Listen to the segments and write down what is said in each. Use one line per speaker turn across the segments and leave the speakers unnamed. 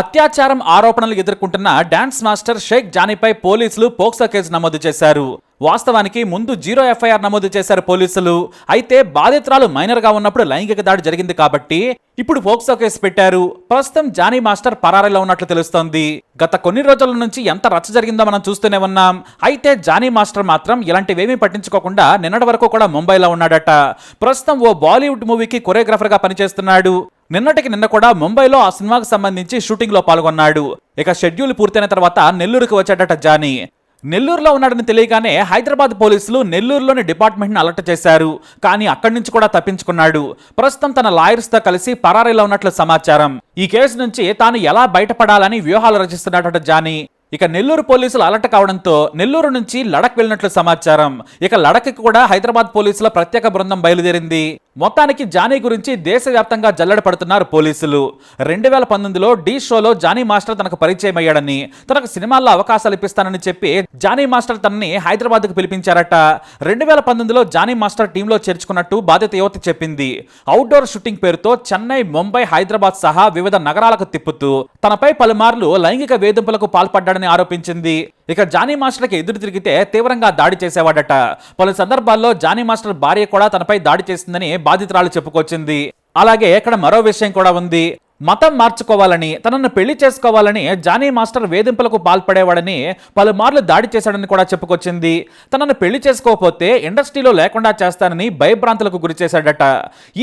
అత్యాచారం ఆరోపణలు ఎదుర్కొంటున్న డాన్స్ మాస్టర్ షేక్ జానీపై పోలీసులు పోక్సో కేసు నమోదు చేశారు. వాస్తవానికి ముందు జీరో ఎఫ్ఐఆర్ నమోదు చేశారు పోలీసులు. అయితే బాధితురాలు మైనర్గా ఉన్నప్పుడు లైంగిక దాడి జరిగింది కాబట్టి ఇప్పుడు పోక్సో కేసు పెట్టారు. ప్రస్తుతం జానీ మాస్టర్ పరారీలో ఉన్నట్లు తెలుస్తోంది. గత కొన్ని రోజుల నుంచి ఎంత రచ్చ జరిగిందో మనం చూస్తూనే ఉన్నాం. అయితే జానీ మాస్టర్ మాత్రం ఇలాంటివేమీ పట్టించుకోకుండా నిన్నటి వరకు కూడా ముంబైలో ఉన్నాడట. ప్రస్తుతం ఓ బాలీవుడ్ మూవీకి కొరియోగ్రాఫర్గా పనిచేస్తున్నాడు. నిన్నటికి నిన్న కూడా ముంబైలో ఆ సినిమాకు సంబంధించి షూటింగ్లో పాల్గొన్నాడు. ఇక షెడ్యూల్ పూర్తయిన తర్వాత నెల్లూరుకు వచ్చాడట జానీ. నెల్లూరులో ఉన్నాడని తెలియగానే హైదరాబాద్ పోలీసులు నెల్లూరులోని డిపార్ట్మెంట్ని అలర్ట్ చేశారు. కానీ అక్కడి నుంచి కూడా తప్పించుకున్నాడు. ప్రస్తుతం తన లాయర్స్తో కలిసి పరారీలో ఉన్నట్లు సమాచారం. ఈ కేసు నుంచి తాను ఎలా బయటపడాలని వ్యూహాలు రచిస్తున్నాడట జానీ. ఇక నెల్లూరు పోలీసులు అలర్ట్ కావడంతో నెల్లూరు నుంచి లడక్ వెళ్ళినట్లు సమాచారం. ఇక లడక్కి కూడా హైదరాబాద్ పోలీసుల ప్రత్యేక బృందం బయలుదేరింది. మొత్తానికి జానీ గురించి దేశవ్యాప్తంగా జల్లెడ పడుతున్నారు పోలీసులు. రెండు వేల పంతొమ్మిదిలో డీ షోలో జానీ మాస్టర్ తనకు పరిచయం అయ్యాడని తనకు సినిమాల్లో అవకాశాలు ఇప్పిస్తానని చెప్పి జానీ మాస్టర్ తనని హైదరాబాద్కు పిలిపించారట. రెండు వేల పంతొమ్మిదిలో జానీ మాస్టర్ టీంలో చేర్చుకున్నట్టు బాధిత యువతి చెప్పింది. అవుట్డోర్ షూటింగ్ పేరుతో చెన్నై ముంబై హైదరాబాద్ సహా వివిధ నగరాలకు తిప్పుతూ తనపై పలుమార్లు లైంగిక వేధింపులకు పాల్పడ్డాడని ఆరోపించింది. ఇక జానీ మాస్టర్కి ఎదురు తిరిగితే తీవ్రంగా దాడి చేసేవాడట. పలు సందర్భాల్లో జానీ మాస్టర్ భార్య కూడా తనపై దాడి చేసిందని బాధితురాలు చెప్పుకొచ్చింది. అలాగే ఇక్కడ మరో విషయం కూడా ఉంది. మతం మార్చుకోవాలని తనను పెళ్ళి చేసుకోవాలని జానీ మాస్టర్ వేధింపులకు పాల్పడేవాడని పలుమార్లు దాడి చేశాడని కూడా చెప్పుకొచ్చింది. తనను పెళ్ళి చేసుకోకపోతే ఇండస్ట్రీలో లేకుండా చేస్తానని భయభ్రాంతులకు గురి చేశాడట.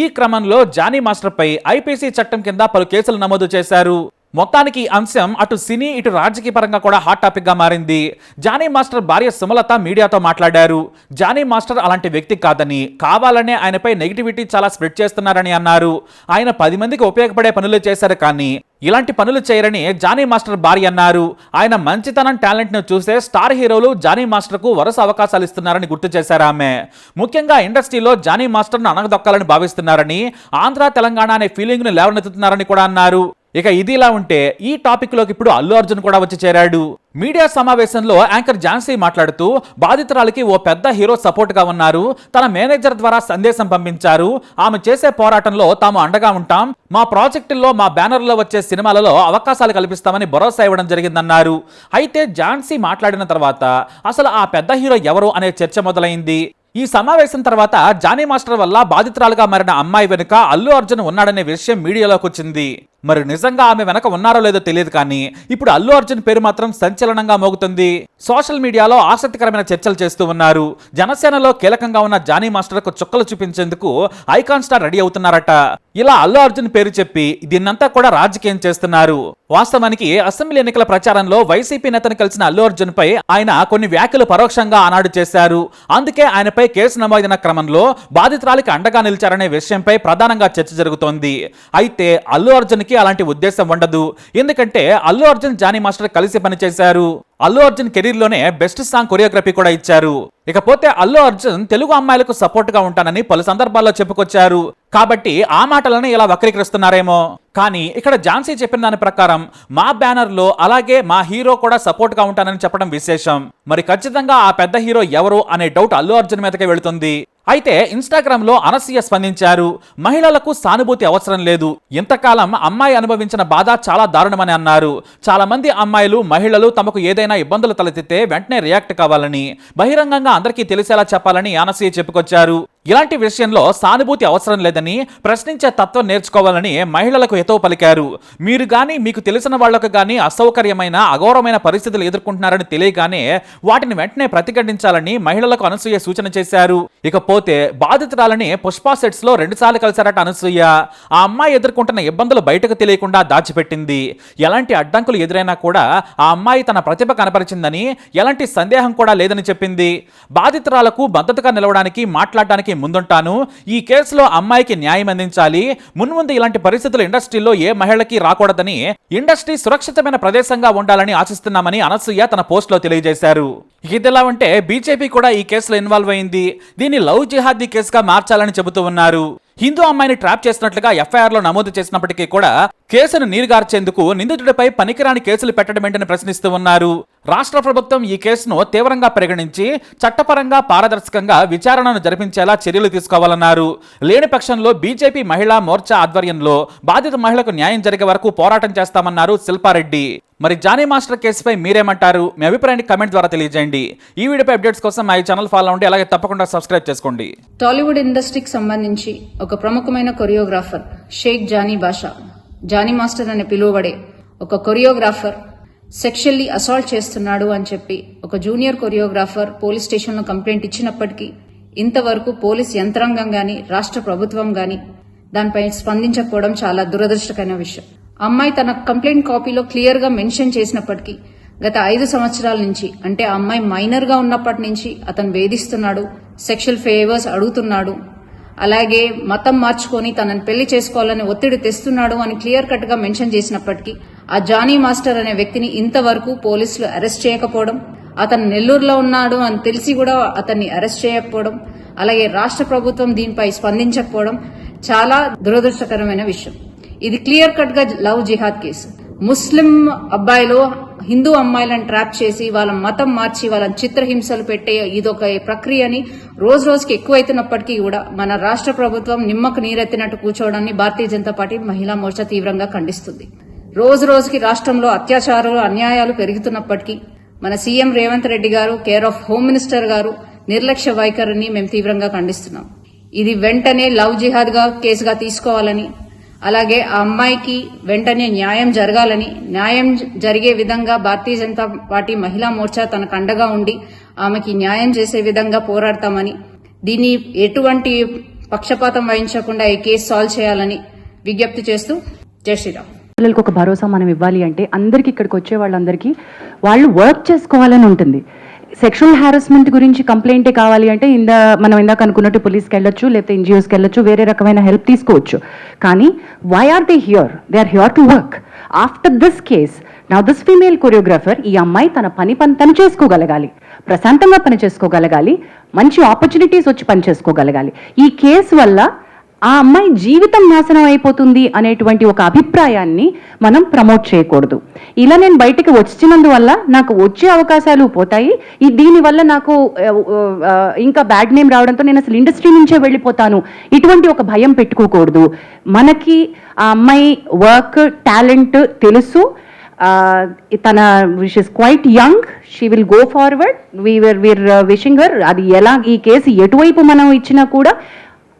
ఈ క్రమంలో జానీ మాస్టర్పై ఐపీసీ చట్టం కింద పలు కేసులు నమోదు చేశారు. మొత్తానికి ఈ అంశం అటు సినీ ఇటు రాజకీయ పరంగా కూడా హాట్ టాపిక్గా మారింది. జానీ మాస్టర్ భార్య సుమలత మీడియాతో మాట్లాడారు. జానీ మాస్టర్ అలాంటి వ్యక్తి కాదని కావాలనే ఆయనపై నెగిటివిటీ చాలా స్ప్రెడ్ చేస్తున్నారని అన్నారు. ఆయన పది మందికి ఉపయోగపడే పనులు చేశారు కానీ ఇలాంటి పనులు చేయరని జానీ మాస్టర్ భార్య అన్నారు. ఆయన మంచితనం టాలెంట్ను చూసే స్టార్ హీరోలు జానీ మాస్టర్కు వరుస అవకాశాలు ఇస్తున్నారని గుర్తు చేశారు ఆమె. ముఖ్యంగా ఇండస్ట్రీలో జానీ మాస్టర్ను అనగదొక్కాలని భావిస్తున్నారని ఆంధ్ర తెలంగాణ అనే ఫీలింగ్ను లేవనెత్తుతున్నారని కూడా అన్నారు. ఇక ఇది ఇలా ఉంటే ఈ టాపిక్లోకి ఇప్పుడు అల్లు అర్జున్ కూడా వచ్చి చేరాడు. మీడియా సమావేశంలో యాంకర్ ఝాన్సీ మాట్లాడుతూ బాధితురాలికి ఓ పెద్ద హీరో సపోర్ట్గా ఉన్నారు. తన మేనేజర్ ద్వారా సందేశం పంపించారు. ఆమె చేసే పోరాటంలో తాము అండగా ఉంటాం. మా ప్రాజెక్టుల్లో మా బ్యానర్లో వచ్చే సినిమాలలో అవకాశాలు కల్పిస్తామని భరోసా ఇవ్వడం జరిగిందన్నారు. అయితే ఝాన్సీ మాట్లాడిన తర్వాత అసలు ఆ పెద్ద హీరో ఎవరు అనే చర్చ మొదలైంది. ఈ సమావేశం తర్వాత జానీ మాస్టర్ వల్ల బాధితురాలుగా మారిన అమ్మాయి వెనుక అల్లు అర్జున్ ఉన్నాడనే విషయం మీడియాలోకి వచ్చింది. మరి నిజంగా ఆమె వెనక ఉన్నారో లేదో తెలియదు కానీ ఇప్పుడు అల్లు అర్జున్ పేరు మాత్రం సంచలనంగా మోగుతుంది. సోషల్ మీడియాలో ఆసక్తికరమైన చర్చలు చేస్తూ ఉన్నారు. జనసేనలో కీలకంగా ఉన్న జానీ మాస్టర్కు చుక్కలు చూపించేందుకు ఐకాన్ స్టార్ రెడీ అవుతున్నారట. ఇలా అల్లు అర్జున్ పేరు చెప్పి దీన్నంతా కూడా రాజకీయం చేస్తున్నారు. వాస్తవానికి అసెంబ్లీ ఎన్నికల ప్రచారంలో వైసీపీ నేతను కలిసిన అల్లు అర్జున్ పై ఆయన కొన్ని వ్యాఖ్యలు పరోక్షంగా ఆనాడు చేశారు. అందుకే ఆయనపై కేసు నమోదైన క్రమంలో బాధితురాలికి అండగా నిలిచారనే విషయంపై ప్రధానంగా చర్చ జరుగుతోంది. అయితే అల్లు అర్జున్కి అలాంటి ఉద్దేశం ఉండదు. ఎందుకంటే అల్లు అర్జున్ జానీ మాస్టర్ కలిసి పనిచేశారు. అల్లు అర్జున్ కెరీర్లోనే బెస్ట్ సాంగ్ కొరియోగ్రఫీ కూడా ఇచ్చారు. ఇకపోతే అల్లు అర్జున్ తెలుగు అమ్మాయిలకు సపోర్ట్గా ఉంటానని పలు సందర్భాల్లో చెప్పుకొచ్చారు. కాబట్టి ఆ మాటలను ఇలా వక్రీకరిస్తున్నారేమో. కానీ ఇక్కడ ఝాన్సీ చెప్పిన దాని ప్రకారం మా బ్యానర్లో అలాగే మా హీరో కూడా సపోర్ట్గా ఉంటానని చెప్పడం విశేషం. మరి ఖచ్చితంగా ఆ పెద్ద హీరో ఎవరు అనే డౌట్ అల్లు అర్జున్ మీదకే వెళుతుంది. అయితే ఇన్స్టాగ్రామ్లో అనసూయ స్పందించారు మహిళలకు సానుభూతి అవసరం లేదు ఇంతకాలం అమ్మాయి అనుభవించిన బాధ చాలా దారుణమని అన్నారు. చాలా మంది అమ్మాయిలు మహిళలు తమకు ఏదైనా ఇబ్బందులు తలెత్తితే వెంటనే రియాక్ట్ కావాలని బహిరంగంగా అందరికీ తెలిసేలా చెప్పాలని అనసూయ చెప్పుకొచ్చారు. ఇలాంటి విషయంలో సానుభూతి అవసరం లేదని ప్రశ్నించే తత్వం నేర్చుకోవాలని మహిళలకు ఎతో పలికారు. మీరు కానీ మీకు తెలిసిన వాళ్ళకు కానీ అసౌకర్యమైన అఘోరమైన పరిస్థితులు ఎదుర్కొంటున్నారని తెలియగానే వాటిని వెంటనే ప్రతిఘటించాలని మహిళలకు అనసూయ సూచన చేశారు. ఇకపోతే బాధితురాలని పుష్ప సెట్స్లో రెండుసార్లు కలిశారట అనసూయ. ఆ అమ్మాయి ఎదుర్కొంటున్న ఇబ్బందులు బయటకు తెలియకుండా దాచిపెట్టింది. ఎలాంటి అడ్డంకులు ఎదురైనా కూడా ఆ అమ్మాయి తన ప్రతిభ కనపరిచిందని ఎలాంటి సందేహం కూడా లేదని చెప్పింది. బాధితురాలకు మద్దతుగా నిలవడానికి మాట్లాడడానికి ముందుంటాను. ఈ కేసులో అమ్మాయికి న్యాయం అందించాలి. మున్ముందు ఇలాంటి పరిస్థితులు ఇండస్ట్రీలో ఏ మహిళకి రాకూడదని ఇండస్ట్రీ సురక్షితమైన ప్రదేశంగా ఉండాలని ఆశిస్తున్నామని అనసూయ తన పోస్ట్లో తెలియజేశారు. ఇదిలా ఉంటే బీజేపీ కూడా ఈ కేసులో ఇన్వాల్వ్ అయింది. దీన్ని లవ్ జిహాదీ కేసుగా మార్చాలని చెబుతూ ఉన్నారు. హిందూ అమ్మాయిని ట్రాప్ చేసినట్లుగా ఎఫ్ఐఆర్లో నమోదు చేసినప్పటికీ కూడా కేసును నీరుగార్చేందుకు నిందితుడిపై పనికిరాని కేసులు పెట్టడం ఏంటని ప్రశ్నిస్తూ ఉన్నారు. రాష్ట్ర ప్రభుత్వం ఈ కేసును తీవ్రంగా పరిగణించి చట్టపరంగా పారదర్శకంగా విచారణను జరిపించేలా చర్యలు తీసుకోవాలన్నారు. లేని పక్షంలో బీజేపీ మహిళా మోర్చా ఆధ్వర్యంలో బాధిత మహిళకు న్యాయం జరిగే వరకు పోరాటం చేస్తామన్నారు శిల్పారెడ్డి. మరి జానీ మాస్టర్ కేసుపై మీరేమంటారు? మీ అభిప్రాయాన్ని కమెంట్ ద్వారా తెలియజేయండి. ఈ వీడియోపై అప్డేట్స్ కోసం మా ఛానల్ ఫాలో అవ్వండి అలాగే తప్పకుండా సబ్స్క్రైబ్ చేసుకోండి.
టాలీవుడ్ ఇండస్ట్రీకి సంబంధించి ఒక ప్రముఖమైన కొరియోగ్రాఫర్ షేక్ జానీ బాషా. జానీ మాస్టర్ అని పిలువబడే ఒక కొరియోగ్రాఫర్ సెక్షువల్లీ అసాల్ట్ చేస్తున్నాడు అని చెప్పి ఒక జూనియర్ కొరియోగ్రాఫర్ పోలీస్ స్టేషన్లో కంప్లైంట్ ఇచ్చినప్పటికీ ఇంతవరకు పోలీస్ యంత్రాంగం గాని రాష్ట్ర ప్రభుత్వం గాని దానిపై స్పందించకపోవడం చాలా దురదృష్టకరమైన విషయం. అమ్మాయి తన కంప్లైంట్ కాపీలో క్లియర్గా మెన్షన్ చేసినప్పటికీ గత ఐదు సంవత్సరాల నుంచి అంటే ఆ అమ్మాయి మైనర్గా ఉన్నప్పటి నుంచి అతను వేధిస్తున్నాడు సెక్షువల్ ఫేవర్స్ అడుగుతున్నాడు అలాగే మతం మార్చుకొని తనని పెళ్ళి చేసుకోవాలని ఒత్తిడి తెస్తున్నాడు అని క్లియర్ కట్గా మెన్షన్ చేసినప్పటికీ ఆ జానీ మాస్టర్ అనే వ్యక్తిని ఇంతవరకు పోలీసులు అరెస్ట్ చేయకపోవడం అతను నెల్లూరులో ఉన్నాడు అని తెలిసి కూడా అతన్ని అరెస్ట్ చేయకపోవడం అలాగే రాష్ట్ర ప్రభుత్వం దీనిపై స్పందించకపోవడం చాలా దురదృష్టకరమైన విషయం. ఇది క్లియర్ కట్గా లవ్ జిహాద్ కేసు. ముస్లిం అబ్బాయిలు హిందూ అమ్మాయిలను ట్రాప్ చేసి వాళ్ళ మతం మార్చి వాళ్ళని చిత్రహింసలు పెట్టే ఇదొక ప్రక్రియని రోజు రోజుకి ఎక్కువైతున్నప్పటికీ కూడా మన రాష్ట్ర ప్రభుత్వం నిమ్మకు నీరెత్తినట్టు కూర్చోవడాన్ని భారతీయ జనతా పార్టీ మహిళా మోర్చా తీవ్రంగా ఖండిస్తుంది. రోజు రోజుకి రాష్ట్రంలో అత్యాచారాలు అన్యాయాలు పెరుగుతున్నప్పటికీ మన సీఎం రేవంత్ రెడ్డి గారు కేర్ ఆఫ్ హోమ్ మినిస్టర్ గారు నిర్లక్ష్య వైఖరిని మేము తీవ్రంగా ఖండిస్తున్నాం. ఇది వెంటనే లవ్ జిహాద్గా కేసుగా తీసుకోవాలని అలాగే ఆ అమ్మాయికి వెంటనే న్యాయం జరగాలని న్యాయం జరిగే విధంగా భారతీయ జనతా పార్టీ మహిళా మోర్చా తనకు అండగా ఉండి ఆమెకి న్యాయం చేసే విధంగా పోరాడతామని దీన్ని ఎటువంటి పక్షపాతం వహించకుండా ఈ కేసు సాల్వ్ చేయాలని విజ్ఞప్తి చేస్తూ జై శ్రీరామ్.
పిల్లలకు ఒక భరోసా మనం ఇవ్వాలి అంటే అందరికీ ఇక్కడికి వచ్చే వాళ్ళందరికీ వాళ్ళు వర్క్ చేసుకోవాలని ఉంటుంది. సెక్షువల్ హారాస్మెంట్ గురించి కంప్లైంటే కావాలి అంటే ఇందా మనం ఇందాక అనుకున్నట్టు పోలీస్కి వెళ్ళొచ్చు లేకపోతే ఎన్జిఓస్కి వెళ్ళొచ్చు వేరే రకమైన హెల్ప్ తీసుకోవచ్చు. కానీ why are they here they are here to work after this case నా దిస్ ఫీమేల్ కొరియోగ్రాఫర్ ఈ అమ్మాయి తన పని పని తను చేసుకోగలగాలి. ప్రశాంతంగా పని చేసుకోగలగాలి. మంచి ఆపర్చునిటీస్ వచ్చి పని చేసుకోగలగాలి. ఈ కేసు వల్ల ఆ అమ్మాయి జీవితం నాశనం అయిపోతుంది అనేటువంటి ఒక అభిప్రాయాన్ని మనం ప్రమోట్ చేయకూడదు. ఇలా నేను బయటికి వచ్చినందువల్ల నాకు వచ్చే అవకాశాలు పోతాయి. ఈ దీనివల్ల నాకు ఇంకా బ్యాడ్ నేమ్ రావడంతో నేను అసలు ఇండస్ట్రీ నుంచే వెళ్ళిపోతాను. ఇటువంటి ఒక భయం పెట్టుకోకూడదు. మనకి ఆ అమ్మాయి వర్క్ టాలెంట్ తెలుసు. తన wish is quite young she will go forward we're we're wishing her అది ఎలా ఈ కేసు ఎటువైపు మనం ఇచ్చినా కూడా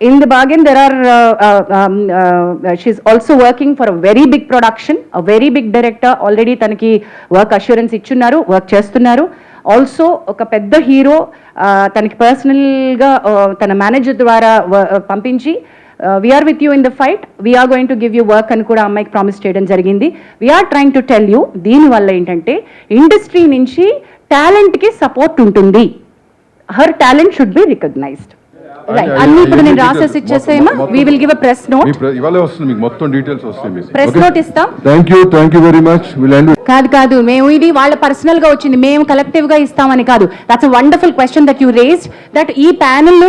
in uh, uh, um, uh, she's also working for a very big production a very big director already తనకి work assurance ఇచ్చున్నారు work చేస్తున్నారు. ఆల్సో ఒక పెద్ద హీరో uh, తనకి పర్సనల్గా uh, తన మేనేజర్ ద్వారా uh, పంపించి we're with you in the fight we're going to give you work అని కూడా అమ్మాయికి ప్రామిస్ చేయడం జరిగింది. We're trying to tell you దీనివల్ల ఏంటంటే ఇండస్ట్రీ నుంచి టాలెంట్కి సపోర్ట్ ఉంటుంది. Her talent should be recognised అన్ని ఇప్పుడు నేను రాసేసి ఇచ్చేసేమా we will give a press note
ఇవాళే వస్తుంది మీకు మొత్తం డీటెయిల్స్ వస్తాయి మీకు.
ప్రెస్ నోట్ ఇస్తాం.
Thank you thank you very much will end
కాదు కాదు. మేము ఇది వాళ్ళ పర్సనల్గా వచ్చింది. మేము కలెక్టివ్గా ఇస్తామని కాదు. That's wonderful question that you raised that ఈ ప్యానెల్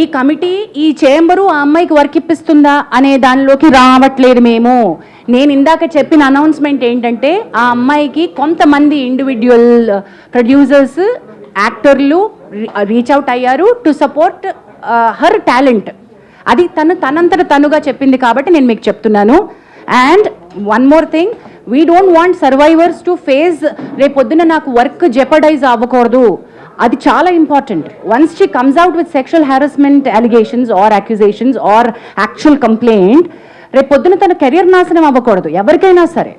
ఈ కమిటీ ఈ చేంబరు ఆ అమ్మాయికి వర్క్ ఇప్పిస్తుందా అనే దానిలోకి రావట్లేదు మేము. నేను ఇందాక చెప్పిన అనౌన్స్మెంట్ ఏంటంటే ఆ అమ్మాయికి కొంతమంది ఇండివిజువల్ ప్రొడ్యూసర్స్ యాక్టర్లు రీచ్ అవుట్ అయ్యారు టు సపోర్ట్ హర్ టాలెంట్ అది తను తనంతట తనుగా చెప్పింది కాబట్టి నేను మీకు చెప్తున్నాను. And one more thing we don't want survivors to face రేపొద్దున నాకు వర్క్ జెపడైజ్ అవ్వకూడదు. అది చాలా important once she comes out with sexual harassment allegations or accusations or actual complaint రేపు పొద్దున తన కెరియర్ నాశనం అవ్వకూడదు. ఎవరికైనా సరే.